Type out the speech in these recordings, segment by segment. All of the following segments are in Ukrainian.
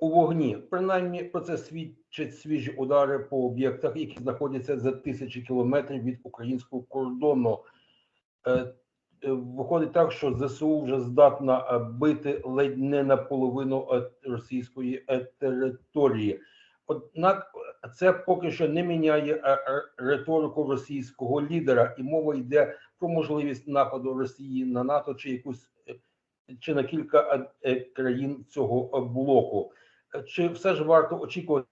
у вогні. Принаймні про це свідчать свіжі удари по об'єктах, які знаходяться за тисячі кілометрів від українського кордону. Е, е, Виходить так, що ЗСУ вже здатна е, бити ледь не наполовину російської території. Однак це поки що не міняє риторику російського лідера, і мова йде про можливість нападу Росії на НАТО чи якусь чи на кілька країн цього блоку. Чи все ж варто очікувати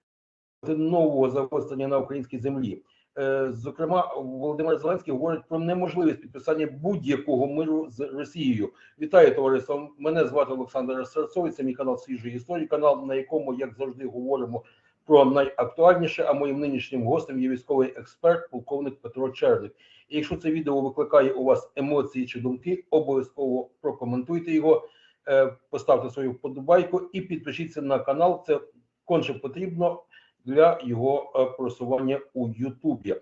нового загострення на українській землі? Е, Зокрема, Володимир Зеленський говорить про неможливість підписання будь-якого миру з Росією. Вітаю товариство. Мене звати Олександр Серцовий. Це мій канал свіжої історії, канал, на якому, як завжди, говоримо про найактуальніше. А моїм нинішнім гостем є військовий експерт, полковник Петро Черник. І якщо це відео викликає у вас емоції чи думки, обов'язково прокоментуйте його, поставте свою вподобайку і підпишіться на канал. Це конче потрібно для його е, просування у Ютубі.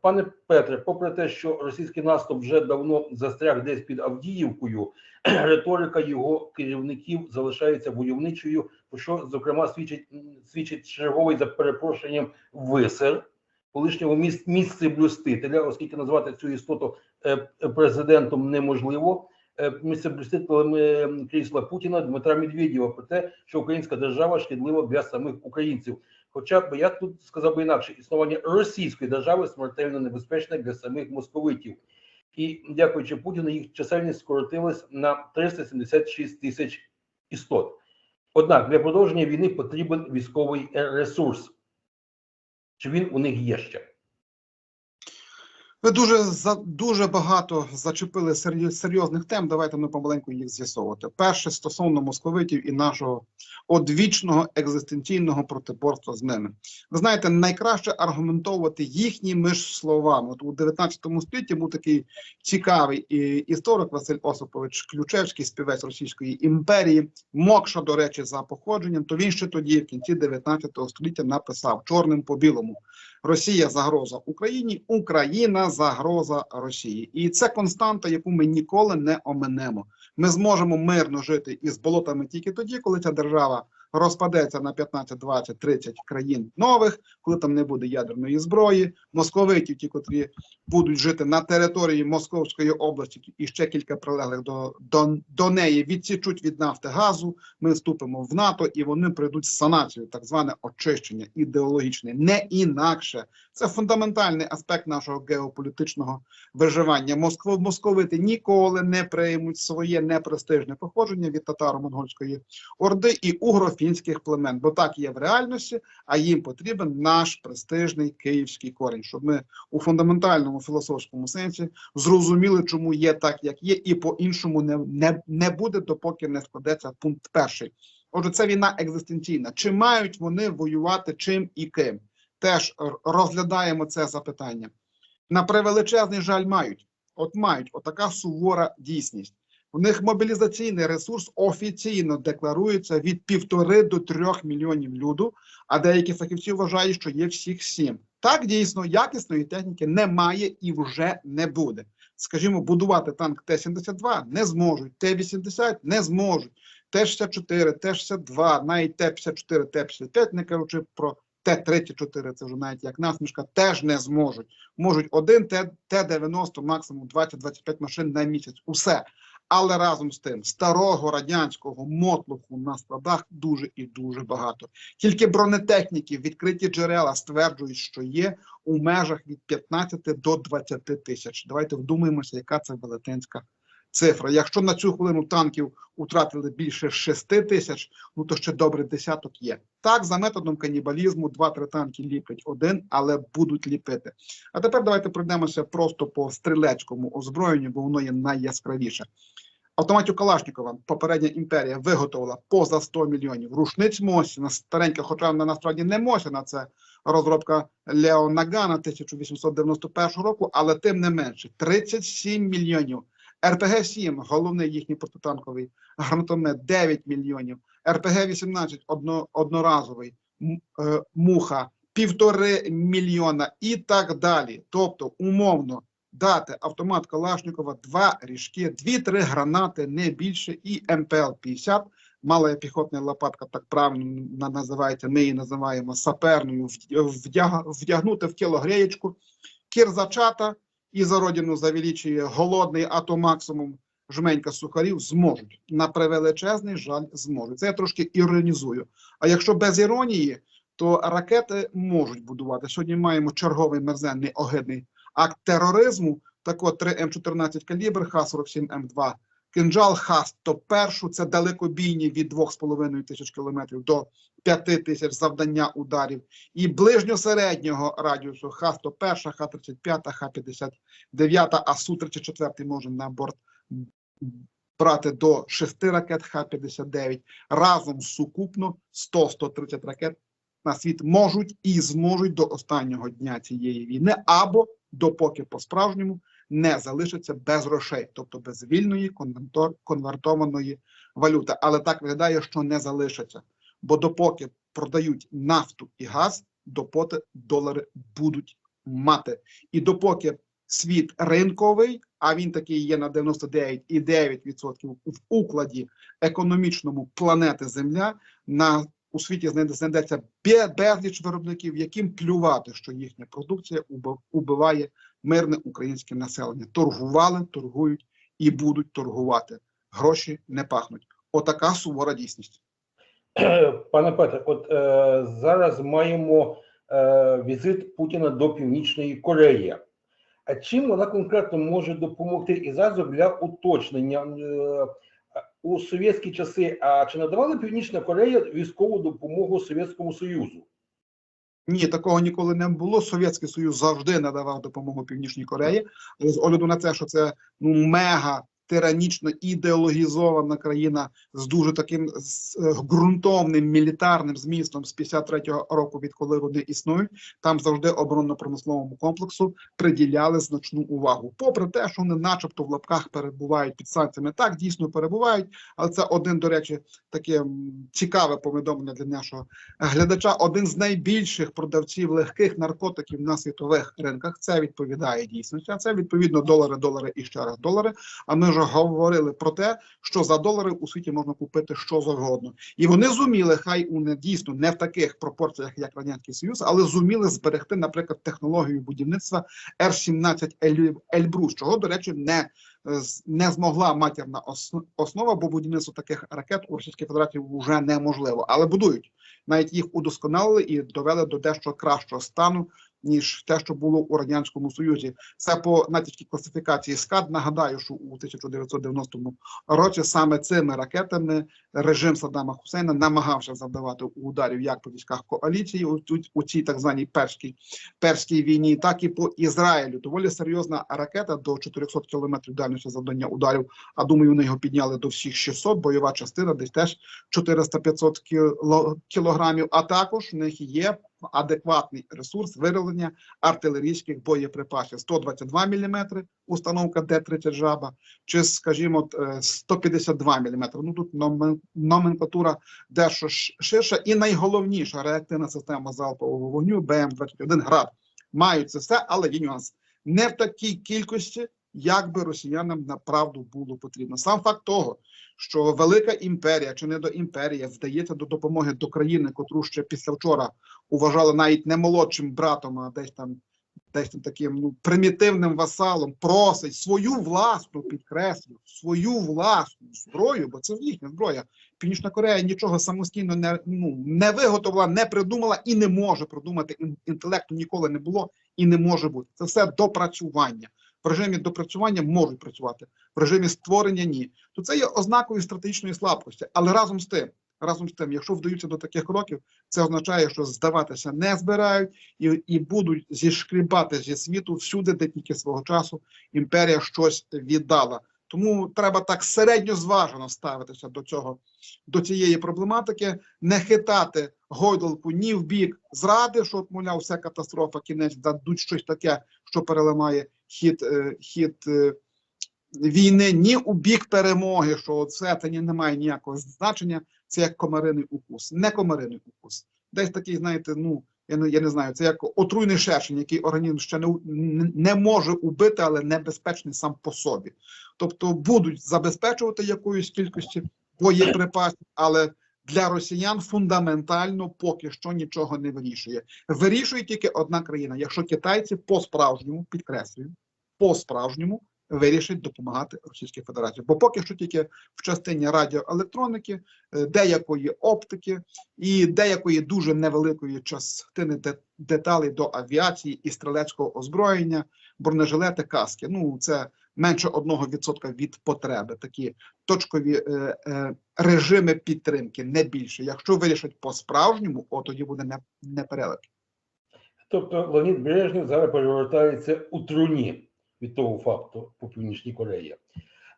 Пане Петре, попри те, що російський наступ вже давно застряг десь під Авдіївкою, риторика його керівників залишається войовничою, що зокрема свідчить свідчить черговий за перепрошенням висер колишнього міс, місцеблюстителя, оскільки назвати цю істоту е, е, президентом неможливо. Е, е, крісла Путіна Дмитра Медведєва про те, що українська держава шкідлива для самих українців. Хоча б я тут сказав би інакше, існування російської держави смертельно небезпечне для самих московитів. І дякуючи Путіну, їх чисельність скоротилась на 376 тисяч істот. Однак для продовження війни потрібен військовий ресурс. Чи він у них є ще? Ви дуже за дуже багато зачепили серйоз- серйозних тем. Давайте ми помаленьку їх з'ясовувати. Перше стосовно московитів і нашого одвічного екзистенційного протиборства з ними. Ви знаєте, найкраще аргументовувати їхніми ж словами. От у 19 столітті був такий цікавий історик Василь Осипович Ключевський, співець Російської імперії. Мокша, до речі, за походженням. То він ще тоді, в кінці 19 століття, написав чорним по білому. Росія загроза Україні, Україна загроза Росії. І це константа, яку ми ніколи не оминемо. Ми зможемо мирно жити із болотами тільки тоді, коли ця держава розпадеться на 15, 20, 30 країн нових, коли там не буде ядерної зброї. Московитів, ті, котрі будуть жити на території Московської області і ще кілька прилеглих до, до, до неї, відсічуть від нафти газу. Ми вступимо в НАТО і вони прийдуть з санацією, так зване очищення ідеологічне, не інакше. Це фундаментальний аспект нашого геополітичного виживання. Москва московити ніколи не приймуть своє непрестижне походження від татаро-монгольської орди і угрофінських племен, бо так є в реальності, а їм потрібен наш престижний київський корінь, щоб ми у фундаментальному філософському сенсі зрозуміли, чому є так, як є, і по-іншому не, не, не буде, допоки не складеться пункт перший. Отже, це війна екзистенційна. Чи мають вони воювати чим і ким? Теж розглядаємо це запитання. На превеличезний жаль, мають. От мають отака сувора дійсність. У них мобілізаційний ресурс офіційно декларується від півтори до трьох мільйонів люду, а деякі фахівці вважають, що є всіх сім. Так дійсно якісної техніки немає і вже не буде. Скажімо, будувати танк Т-72 не зможуть, Т-80 не зможуть, Т-64, Т-62, навіть Т-54, Т-55, не кажучи про Т-34, це вже навіть як насмішка, теж не зможуть. Можуть один Т- Т-90, максимум 20-25 машин на місяць. Усе. Але разом з тим, старого радянського мотлуху на складах дуже і дуже багато. Тільки бронетехніки, відкриті джерела стверджують, що є у межах від 15 до 20 тисяч. Давайте вдумаємося, яка це велетенська цифра. Якщо на цю хвилину танків утратили більше 6 тисяч, ну то ще добре десяток є. Так, за методом канібалізму 2-3 танки ліплять один, але будуть ліпити. А тепер давайте пройдемося просто по стрілецькому озброєнню, бо воно є найяскравіше. Автоматів Калашникова попередня імперія виготовила поза 100 мільйонів. Рушниць Мосіна, старенька, хоча вона насправді не Мосіна, це розробка Лео Нагана 1891 року, але тим не менше 37 мільйонів. РПГ-7, головний їхній протитанковий гранатомет 9 мільйонів. РПГ-18 одно, одноразовий, е, муха півтори мільйона і так далі. Тобто, умовно, дати автомат Калашникова, два ріжки, дві-три гранати, не більше, і МПЛ-50 Мала піхотна лопатка, так правильно на- називається, ми її називаємо саперною, вдяг, вдягнути в тіло греєчку, кір зачата і за родину завеличує голодний, а то максимум жменька сухарів зможуть. На превеличезний жаль зможуть. Це я трошки іронізую. А якщо без іронії, то ракети можуть будувати. Сьогодні маємо черговий мерзенний огидний акт тероризму. Так от 3 М14 калібр, Х-47 М2 кинджал, Х-101, це далекобійні від 2,5 тисяч кілометрів до 5 тисяч завдання ударів. І ближньосереднього радіусу Х-101, Х-35, Х-59, а Су-34 може на борт брати до 6 ракет Х-59. Разом сукупно 100-130 ракет на світ можуть і зможуть до останнього дня цієї війни, або допоки по-справжньому не залишаться без грошей, тобто без вільної конвертованої валюти. Але так виглядає, що не залишаться. Бо допоки продають нафту і газ, допоки долари будуть мати. І допоки світ ринковий, а він такий є на 99,9% в укладі економічному планети Земля, на у світі знайде- знайдеться бе- безліч виробників, яким плювати, що їхня продукція уби- убиває мирне українське населення. Торгували, торгують і будуть торгувати. Гроші не пахнуть. Отака сувора дійсність. Пане Петре, от е, зараз маємо е, візит Путіна до Північної Кореї. А чим вона конкретно може допомогти? І зараз для уточнення е, у совєтські часи, а чи надавала Північна Корея військову допомогу Совєтському Союзу? Ні, такого ніколи не було. Совєтський Союз завжди надавав допомогу Північній Кореї. Але з огляду на те, що це ну мега тиранічно ідеологізована країна з дуже таким е, ґрунтовним мілітарним змістом з 53-го року, відколи вони існують, там завжди оборонно-промисловому комплексу приділяли значну увагу. Попри те, що вони, начебто, в лапках перебувають під санкціями, так дійсно перебувають, але це один, до речі, таке цікаве повідомлення для нашого глядача. Один з найбільших продавців легких наркотиків на світових ринках. Це відповідає дійсності. А це відповідно долари, долари і ще раз долари. А ми вже говорили про те, що за долари у світі можна купити що завгодно, і вони зуміли, хай у не дійсно не в таких пропорціях, як радянський союз, але зуміли зберегти, наприклад, технологію будівництва Р-17 Ель- Ельбрус, чого до речі, не е, не змогла матірна основа, бо будівництво таких ракет у Російській Федерації вже неможливо, але будують. Навіть їх удосконалили і довели до дещо кращого стану, ніж те, що було у радянському союзі. Це по натівській класифікації СКАД. Нагадаю, що у 1990 році саме цими ракетами режим Саддама Хусейна намагався завдавати ударів як по військах коаліції у, у цій так званій перській перській війні, так і по Ізраїлю. Доволі серйозна ракета до 400 кілометрів дальності завдання ударів. А думаю, вони його підняли до всіх 600, бойова частина десь теж 400-500 кіло, кілограмів. А також в них є адекватний ресурс вироблення артилерійських боєприпасів 122 мм, установка Д-30 жаба, чи, скажімо, е, 152 мм. Ну тут номенклатура дещо ширша. І найголовніша реактивна система залпового вогню БМ-21 град. Мають це все, але є нюанс. Не в такій кількості, як би росіянам направду було потрібно. Сам факт того, що велика імперія чи не до імперія вдається до допомоги до країни, котру ще після вчора уважали навіть не молодшим братом, а десь там десь там таким ну примітивним васалом, просить свою власну підкреслю, свою власну зброю, бо це їхня зброя. Північна Корея нічого самостійно не ну не виготовила, не придумала і не може придумати. Інтелекту ніколи не було і не може бути. Це все допрацювання. В режимі допрацювання можуть працювати, в режимі створення ні. То це є ознакою стратегічної слабкості. Але разом з тим, разом з тим, якщо вдаються до таких кроків, це означає, що здаватися не збирають і, і будуть зішкрібати зі світу всюди, де тільки свого часу імперія щось віддала. Тому треба так середньо зважено ставитися до цього, до цієї проблематики, не хитати гойдалку ні в бік зради, що от, мовляв, все катастрофа, кінець дадуть щось таке, що переламає хід, е, хід е, війни, ні у бік перемоги, що це ні- не має ніякого значення. Це як комариний укус, не комариний укус. Десь такий, знаєте, ну я не, я не знаю, це як отруйний шершень, який організм ще не, не може убити, але небезпечний сам по собі. Тобто будуть забезпечувати якоюсь кількості, боєприпасів, але для росіян фундаментально поки що нічого не вирішує. Вирішує тільки одна країна. Якщо китайці по-справжньому підкреслюю, по-справжньому вирішать допомагати Російській Федерації. Бо поки що тільки в частині радіоелектроніки, е, деякої оптики і деякої дуже невеликої частини деталей до авіації і стрілецького озброєння, бронежилети, каски. Ну це менше 1% від потреби. Такі точкові е, е, режими підтримки, не більше. Якщо вирішать по-справжньому, о тоді буде не, не переlik. Тобто Леонід Брежнєв зараз перевертається у труні від того факту по Північній Кореї.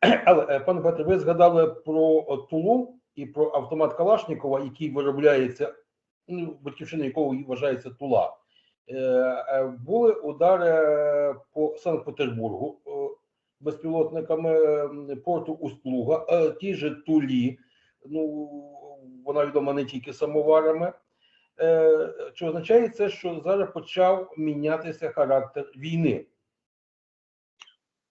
Але, е, пане Петре, ви згадали про е, Тулу і про автомат Калашникова, який виробляється, ну, батьківщина якого вважається Тула. Е, Були удари по Санкт-Петербургу безпілотниками е, порту Устлуга, а ті же Тулі. Ну, вона відома не тільки самоварами. Е, Чи означає це, що зараз почав мінятися характер війни?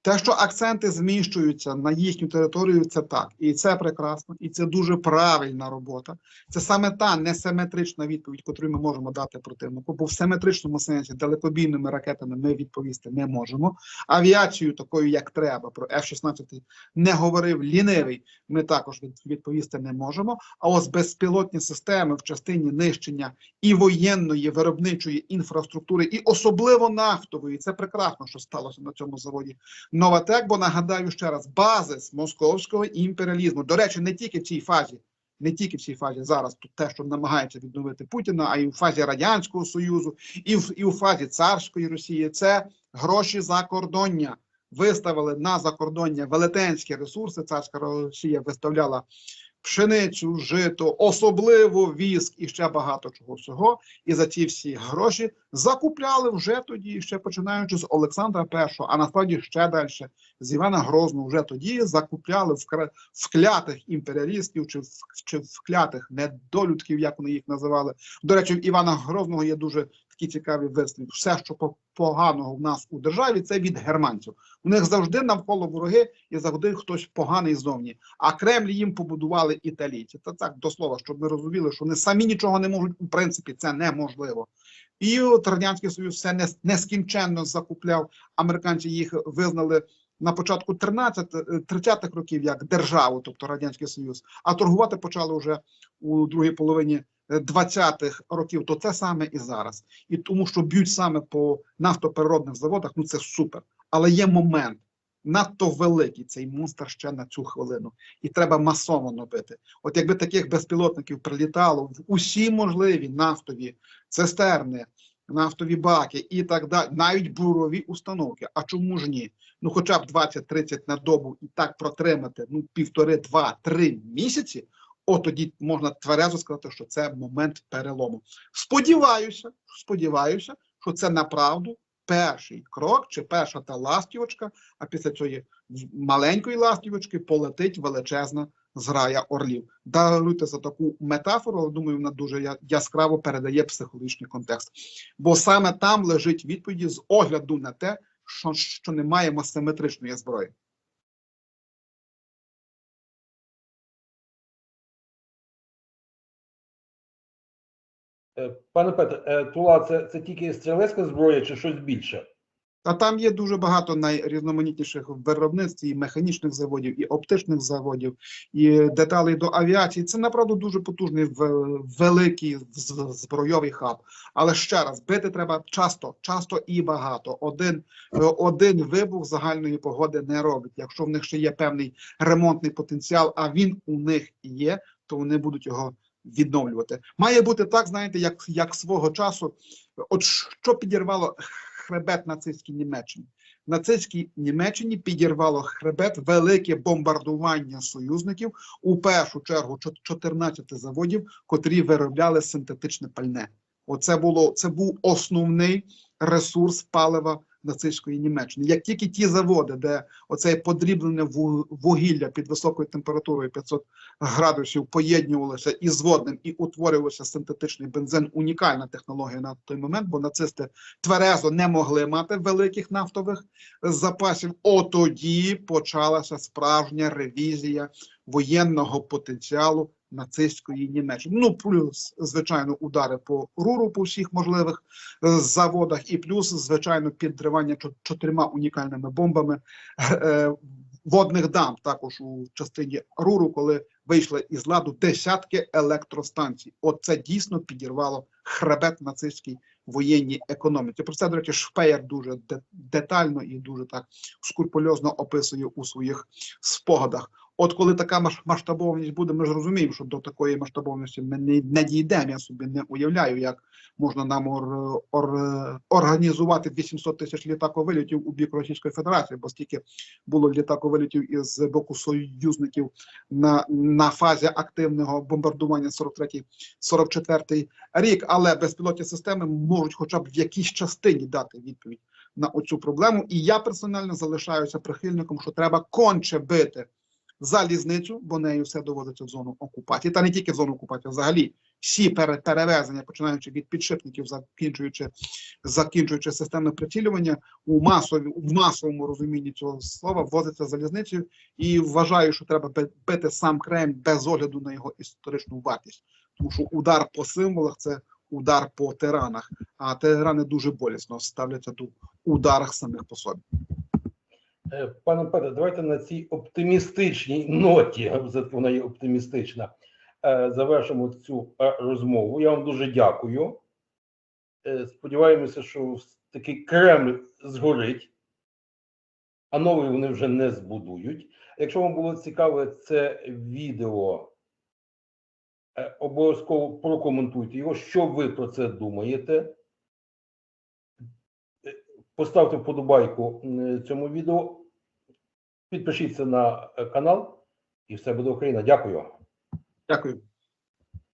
Те, що акценти зміщуються на їхню територію, це так, і це прекрасно, і це дуже правильна робота. Це саме та несиметрична відповідь, яку ми можемо дати противнику. Бо в симетричному сенсі далекобійними ракетами ми відповісти не можемо. Авіацію такою, як треба, про F-16 не говорив лінивий. Ми також відповісти не можемо. А ось безпілотні системи в частині нищення і воєнної виробничої інфраструктури, і особливо нафтової, це прекрасно, що сталося на цьому заводі. Новатек, бо нагадаю ще раз, базис московського імперіалізму. До речі, не тільки в цій фазі, не тільки в цій фазі зараз тут те, що намагається відновити Путіна, а й у фазі Радянського Союзу, і в і у фазі царської Росії. Це гроші закордоння. Виставили на закордоння велетенські ресурси. Царська Росія виставляла пшеницю, жито, особливо віск і ще багато чого всього. І за ці всі гроші закупляли вже тоді, ще починаючи з Олександра І, а насправді ще далі з Івана Грозного вже тоді закупляли вклятих імперіалістів чи, чи вклятих недолюдків, як вони їх називали. До речі, Івана Грозного є дуже такі цікаві вислів. Все, що по- поганого в нас у державі, це від германців. У них завжди навколо вороги і завжди хтось поганий зовні. А Кремль їм побудували італійці. Це так до слова, щоб ми розуміли, що вони самі нічого не можуть. У принципі, це неможливо. І от радянський союз все нескінченно закупляв. Американці їх визнали на початку 13, е, 30-х років як державу, тобто радянський союз. А торгувати почали вже у другій половині 20-х років. То це саме і зараз. І тому, що б'ють саме по нафтопереробних заводах, ну це супер. Але є момент. Надто великий цей монстр ще на цю хвилину, і треба масово бити. От якби таких безпілотників прилітало в усі можливі нафтові цистерни, нафтові баки і так далі, навіть бурові установки. А чому ж ні? Ну, хоча б 20-30 на добу і так протримати ну півтори, два, три місяці. От тоді можна тверезо сказати, що це момент перелому. Сподіваюся, сподіваюся, що це направду перший крок чи перша та ластівочка, а після цієї маленької ластівочки полетить величезна зграя орлів. Даруйте за таку метафору, але думаю, вона дуже яскраво передає психологічний контекст. Бо саме там лежить відповіді з огляду на те, що, що не маємо симетричної зброї. Пане Петре, е, Тула це, це тільки стрілецька зброя чи щось більше? А там є дуже багато найрізноманітніших виробництв і механічних заводів, і оптичних заводів, і деталей до авіації. Це направду дуже потужний великий збройовий хаб. Але ще раз бити треба часто, часто і багато. Один, е, один вибух загальної погоди не робить. Якщо в них ще є певний ремонтний потенціал, а він у них є, то вони будуть його відновлювати. Має бути так, знаєте, як, як свого часу. От що підірвало хребет нацистській Німеччині. Нацистській Німеччині підірвало хребет велике бомбардування союзників у першу чергу чо- 14 заводів, котрі виробляли синтетичне пальне. Оце було це був основний ресурс палива нацистської Німеччини. Як тільки ті заводи, де оце подріблене вугілля під високою температурою 500 градусів поєднувалося із водним і утворювався синтетичний бензин, унікальна технологія на той момент, бо нацисти тверезо не могли мати великих нафтових запасів. Отоді почалася справжня ревізія воєнного потенціалу нацистської Німеччини. Ну плюс звичайно удари по руру по всіх можливих е, заводах, і плюс звичайно підривання чо- чотирма унікальними бомбами е, водних дам, також у частині руру, коли вийшли із ладу десятки електростанцій. От це дійсно підірвало хребет нацистській воєнній економіці. Про це, до речі, Шпеєр дуже детально і дуже так скрупульозно описує у своїх спогадах. От коли така масштабованість буде, ми ж розуміємо, що до такої масштабованості ми не, не дійдемо. Я собі не уявляю, як можна нам ор, ор, організувати 800 тисяч літаковилітів у бік Російської Федерації, бо стільки було літаковилітів із боку союзників на, на фазі активного бомбардування 43-44 рік, але безпілотні системи можуть хоча б в якійсь частині дати відповідь на оцю проблему. І я персонально залишаюся прихильником, що треба конче бити залізницю, бо нею все доводиться в зону окупації, та не тільки в зону окупації, взагалі всі пере- перевезення, починаючи від підшипників, закінчуючи закінчуючи системи прицілювання у масові в масовому розумінні цього слова, ввозиться залізницею, і вважаю, що треба бити сам Кремль без огляду на його історичну вартість, тому що удар по символах це удар по тиранах, а тирани дуже болісно ставляться до ударах самих по собі. Е, Пане Петре, давайте на цій оптимістичній ноті, вона є оптимістична, е, завершимо цю е, розмову. Я вам дуже дякую. Сподіваємося, що такий Кремль згорить, а новий вони вже не збудують. Якщо вам було цікаве це відео, обов'язково прокоментуйте його, що ви про це думаєте. Поставте вподобайку цьому відео, підпишіться на е, канал, і все буде Україна. Дякую. Дякую.